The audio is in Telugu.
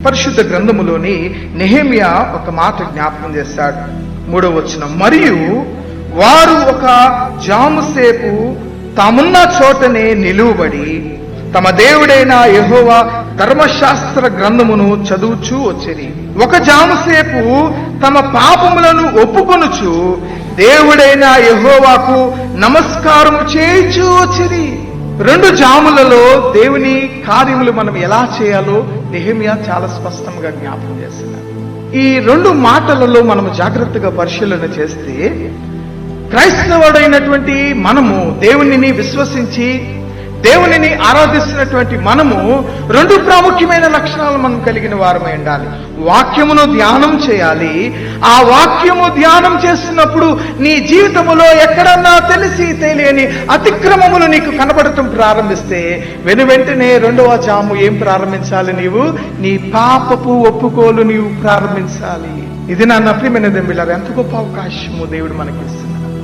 పరిశుద్ధ గ్రంథములోని నెహేమియా ఒక మాట జ్ఞాపకం చేస్తాడు. మూడవ వచనం మరియు వారు ఒక జాముసేపు తామున్న చోటనే నిలువబడి తమ దేవుడైన యెహోవా ధర్మశాస్త్ర గ్రంథమును చదువుచూ వచ్చిరి ఒక జాముసేపు తమ పాపములను ఒప్పుకొనుచు దేవుడైన యహోవాకు నమస్కారము చేయిచూ వచ్చిరి రెండు జాములలో దేవుని కార్యములు మనం ఎలా చేయాలో నెహమియా చాలా స్పష్టంగా జ్ఞాపం చేస్తున్నారు ఈ రెండు మాటలలో మనము జాగ్రత్తగా పరిశీలన చేస్తే క్రైస్తవుడైనటువంటి మనము దేవునిని విశ్వసించి దేవునిని ఆరాధిస్తున్నటువంటి మనము రెండు ప్రాముఖ్యమైన లక్షణాలు మనం కలిగిన వారమై ఉండాలి. వాక్యమును ధ్యానం చేయాలి. ఆ వాక్యము ధ్యానం చేస్తున్నప్పుడు నీ జీవితములో ఎక్కడన్నా తెలిసి తెలియని అతిక్రమములు నీకు కనబడటం ప్రారంభిస్తే వెను వెంటనే రెండవ జాము ఏం ప్రారంభించాలి నీవు? నీ పాపపు ఒప్పుకోలు నీవు ప్రారంభించాలి. ఇది నా నప్రియమైన దెంబిలారు ఎంత గొప్ప అవకాశము దేవుడు మనకిస్తున్నాడు